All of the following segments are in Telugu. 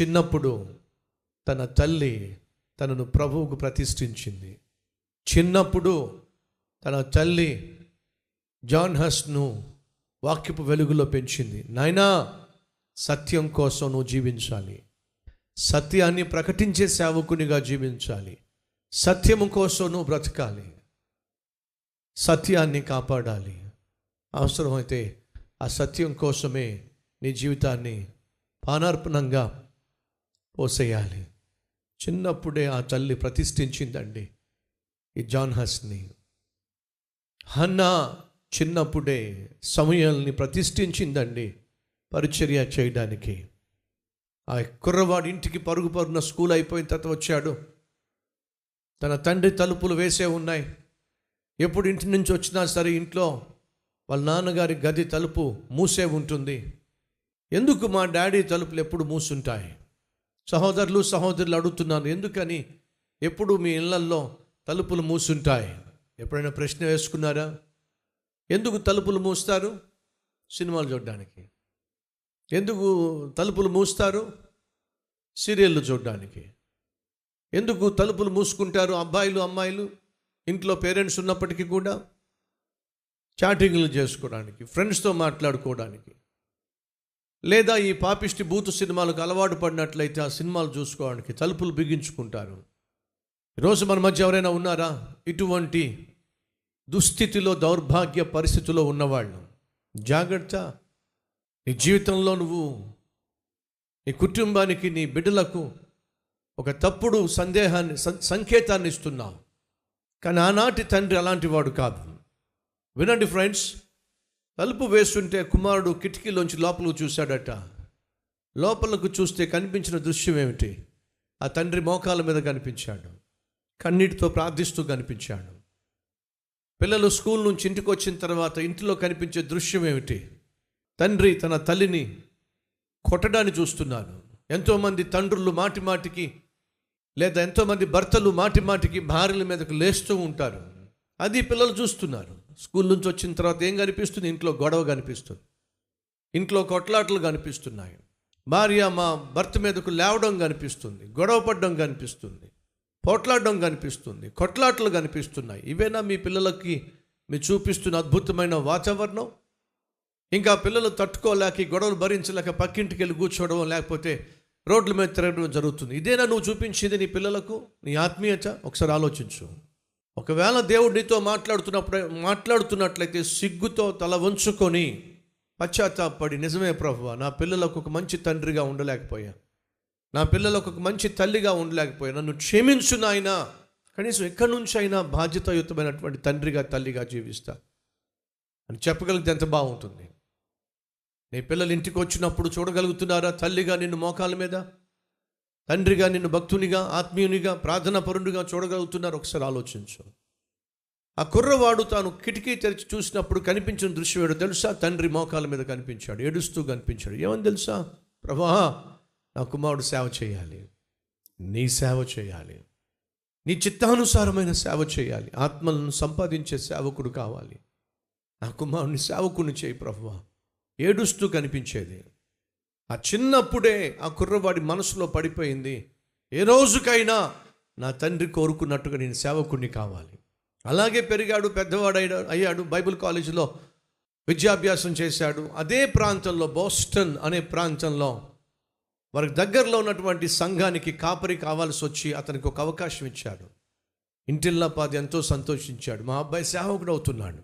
చిన్నప్పుడు తన తల్లి తనను ప్రభువుకు ప్రతిష్ఠించింది. చిన్నప్పుడు తన తల్లి జాన్ హస్ను వాక్యపు వెలుగులో పెంచింది. నాయనా సత్యం కోసం నువ్వు జీవించాలి. సత్యాన్ని ప్రకటించే సేవకునిగా జీవించాలి. సత్యము కోసం నువ్వు బ్రతకాలి. సత్యాన్ని కాపాడాలి. అవసరమైతే ఆ సత్యం కోసమే నీ జీవితాన్ని పానార్పణంగా పోసేయాలి చిన్నప్పుడే ఆ తల్లి ప్రతిష్ఠించిందండి ఈ జాన్ హస్ని. హన్నా చిన్నప్పుడే సమయాల్ని ప్రతిష్ఠించిందండి పరిచర్య చేయడానికి. ఆ కుర్రవాడి ఇంటికి పరుగు పరుగున స్కూల్ అయిపోయిన తర్వాత వచ్చాడు. తన తండ్రి తలుపులు వేసే ఉన్నాయి. ఎప్పుడు ఇంటి నుంచి వచ్చినా సరే ఇంట్లో వాళ్ళ నాన్నగారి గది తలుపు మూసే ఉంటుంది. ఎందుకు మా డాడీ తలుపులు ఎప్పుడు మూసుంటాయి? సహోదరులు సహోదరులు అడుగుతున్నాను ఎందుకని? ఎప్పుడు మీ ఇళ్ళల్లో తలుపులు మూసుంటాయి? ఎప్పుడైనా ప్రశ్న వేసుకున్నారా? ఎందుకు తలుపులు మూస్తారు? సినిమాలు చూడడానికి. ఎందుకు తలుపులు మూస్తారు? సీరియళ్ళు చూడడానికి. ఎందుకు తలుపులు మూసుకుంటారు అబ్బాయిలు అమ్మాయిలు? ఇంట్లో పేరెంట్స్ ఉన్నప్పటికీ కూడా చాటింగ్లు చేసుకోవడానికి ఫ్రెండ్స్తో మాట్లాడుకోవడానికి. లేదా ఈ పాపిష్టి బూతు సినిమాలకు అలవాటు పడినట్లయితే ఆ సినిమాలు చూసుకోవడానికి తలుపులు బిగించుకుంటారు. ఈరోజు మన మధ్య ఎవరైనా ఉన్నారా? ఇటువంటి దుస్థితిలో దౌర్భాగ్య పరిస్థితిలో ఉన్నవాళ్ళు. జాగ్రత్త. నీ జీవితంలో నువ్వు నీ కుటుంబానికి నీ బిడ్డలకు ఒక తప్పుడు సందేహాన్ని సంకేతాన్ని ఇస్తున్నావు. కానీ ఆనాటి తండ్రి అలాంటి వాడు కాదు. వినండి ఫ్రెండ్స్ తలుపు వేస్తుంటే కుమారుడు కిటికీలోంచి లోపలకు చూశాడట. లోపలకు చూస్తే కనిపించిన దృశ్యం ఏమిటి? ఆ తండ్రి మోకాల మీద కనిపించాడు. కన్నీటితో ప్రార్థిస్తూ కనిపించాడు. పిల్లలు స్కూల్ నుంచి ఇంటికి వచ్చిన తర్వాత ఇంటిలో కనిపించే దృశ్యం ఏమిటి? తండ్రి తన తల్లిని కొట్టడాన్ని చూస్తున్నాను ఎంతోమంది తండ్రులు మాటి మాటికి లేదా ఎంతోమంది భర్తలు మాటి మాటికి భార్యల మీదకు లేస్తూ ఉంటారు. అది పిల్లలు చూస్తున్నారు. స్కూల్ నుంచి వచ్చిన తర్వాత ఏం కనిపిస్తుంది? ఇంట్లో గొడవ కనిపిస్తుంది. ఇంట్లో కొట్లాటలు కనిపిస్తున్నాయి. భార్య మా భర్త మీదకు లేవడం కనిపిస్తుంది. గొడవ పడడం కనిపిస్తుంది. పోట్లాడడం కనిపిస్తుంది. కొట్లాటలు కనిపిస్తున్నాయి. ఇవేనా మీ పిల్లలకి మీరు చూపిస్తున్న అద్భుతమైన వాతావరణం? ఇంకా పిల్లలు తట్టుకోలేక గొడవలు భరించలేక పక్కింటికి వెళ్ళి కూర్చోవడం లేకపోతే రోడ్ల మీద తిరగడం జరుగుతుంది. ఇదేనా నువ్వు చూపించింది నీ పిల్లలకు? నీ ఆత్మీయత? ఒకసారి ఆలోచించు. ఒకవేళ దేవుడు నీతో మాట్లాడుతున్నప్పుడు మాట్లాడుతున్నట్లయితే సిగ్గుతో తల వంచుకొని పశ్చాత్తాపడి నిజమే ప్రభు నా పిల్లలకు ఒక మంచి తండ్రిగా ఉండలేకపోయా. నా పిల్లలకు ఒక మంచి తల్లిగా ఉండలేకపోయా. నన్ను క్షమించు నాయన. కనీసం ఎక్కడి నుంచి అయినా బాధ్యతాయుతమైనటువంటి తండ్రిగా తల్లిగా జీవిస్తా. అని చెప్పగలిగితే ఎంత బాగుంటుంది. నీ పిల్లలు ఇంటికి వచ్చినప్పుడు చూడగలుగుతున్నారా తల్లిగా నిన్ను మోకాల మీద? తండ్రిగా నిన్ను భక్తునిగా ఆత్మీయునిగా ప్రార్థనాపరునిగా చూడగలుగుతున్నారు. ఒకసారి ఆలోచించు. ఆ కుర్రవాడు తాను కిటికీ తెరిచి చూసినప్పుడు కనిపించిన దృశ్యం ఏడు తెలుసా? తండ్రి మోకాల మీద కనిపించాడు ఏడుస్తూ కనిపించాడు. ఏమని తెలుసా? ప్రభా నా కుమారుడు సేవ చేయాలి. నీ సేవ చేయాలి. నీ చిత్తానుసారమైన సేవ చేయాలి. ఆత్మలను సంపాదించే సేవకుడు కావాలి. నా కుమారుని సేవకుని చేయి ప్రభువా ఏడుస్తూ కనిపించేది. ఆ చిన్నప్పుడే ఆ కుర్రవాడి మనసులో పడిపోయింది. ఏ రోజుకైనా నా తండ్రి కోరుకున్నట్టుగా నేను సేవకుడిని కావాలి. అలాగే పెరిగాడు పెద్దవాడు అయ్యాడు బైబిల్ కాలేజీలో విద్యాభ్యాసం చేశాడు. అదే ప్రాంతంలో బోస్టన్ అనే ప్రాంతంలో వారికి దగ్గరలో ఉన్నటువంటి సంఘానికి కాపరి కావాల్సి వచ్చి అతనికి ఒక అవకాశం ఇచ్చాడు. ఇంటిల్లాపాది ఎంతో సంతోషించాడు. మా అబ్బాయి సేవకుడు అవుతున్నాడు.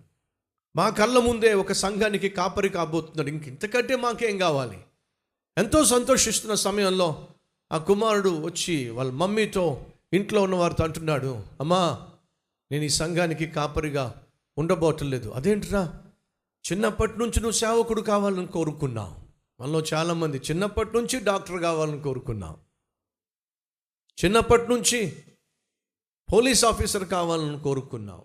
మా కళ్ళ ముందే ఒక సంఘానికి కాపరి కాబోతున్నాడు. ఇంక ఇంతకంటే మాకేం కావాలి? ఎంతో సంతోషిస్తున్న సమయంలో ఆ కుమారుడు వచ్చి వాళ్ళ మమ్మీతో ఇంట్లో ఉన్న వారితో అంటున్నాడు అమ్మా నేను ఈ సంఘానికి కాపరిగా ఉండబోటలేదు అదేంటిరా? చిన్నప్పటి నుంచి నువ్వు సేవకుడు కావాలని కోరుకున్నావు. మనలో చాలామంది చిన్నప్పటి నుంచి డాక్టర్ కావాలని కోరుకున్నాం చిన్నప్పటి నుంచి పోలీస్ ఆఫీసర్ కావాలని కోరుకున్నాం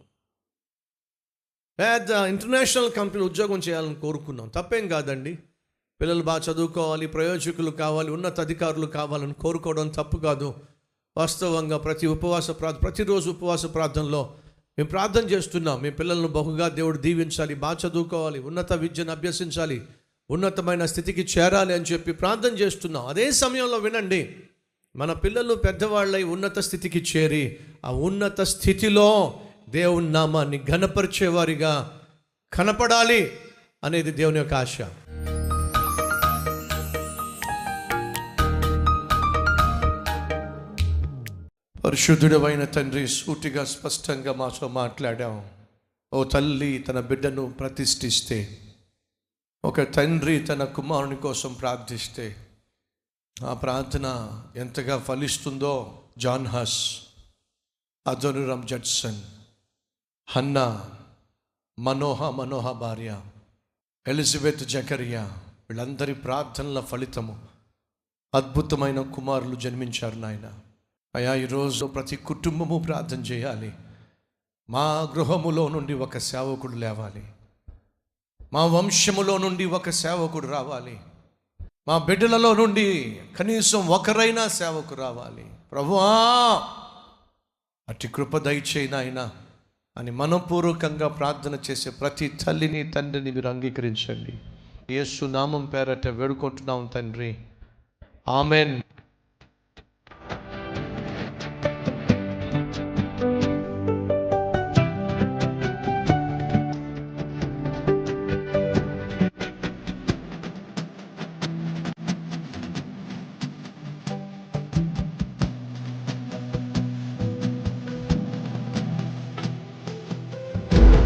పెద్ద ఇంటర్నేషనల్ కంపెనీ ఉద్యోగం చేయాలని కోరుకున్నాం తప్పేం కాదండి. పిల్లలు బాగా చదువుకోవాలి ప్రయోజకులు కావాలి ఉన్నత అధికారులు కావాలని కోరుకోవడం తప్పు కాదు. వాస్తవంగా ప్రతి ఉపవాస ప్రార్థన ప్రతిరోజు ఉపవాస ప్రార్థనలో మేము ప్రార్థన చేస్తున్నాం. మీ పిల్లలను బహుగా దేవుడు దీవించాలి బాగా చదువుకోవాలి ఉన్నత విద్యను అభ్యసించాలి ఉన్నతమైన స్థితికి చేరాలి అని చెప్పి ప్రార్థన చేస్తున్నాం. అదే సమయంలో వినండి మన పిల్లలు పెద్దవాళ్ళై ఉన్నత స్థితికి చేరి ఆ ఉన్నత స్థితిలో దేవుని నామాన్ని ఘనపరిచేవారిగా కనపడాలి అనేది దేవుని యొక్క ఆశ. పరిశుద్ధుడమైన తండ్రి సూటిగా స్పష్టంగా మాతో మాట్లాడాం ఓ తల్లి తన బిడ్డను ప్రతిష్ఠిస్తే ఒక తండ్రి తన కుమారుని కోసం ప్రార్థిస్తే ఆ ప్రార్థన ఎంతగా ఫలిస్తుందో John Hus Adoniram Judson Hannah Manoah Manoah భార్య ఎలిజబెత్ జకరియా వీళ్ళందరి ప్రార్థనల ఫలితము అద్భుతమైన కుమారులు జన్మించారు నాయన. అయా ఈరోజు ప్రతి కుటుంబము ప్రార్థన చేయాలి. మా గృహములో నుండి ఒక సేవకుడు లేవాలి. మా వంశములో నుండి ఒక సేవకుడు రావాలి. మా బిడ్డలలో నుండి కనీసం ఒకరైనా సేవకు రావాలి. ప్రభువా అటు కృప దయచేయి నాయన అని మనపూర్వకంగా ప్రార్థన చేసే ప్రతి తల్లిని తండ్రిని మీరు అంగీకరించండి. యేసు నామం పేరట వేడుకుంటున్నాం తండ్రి. ఆమెన్.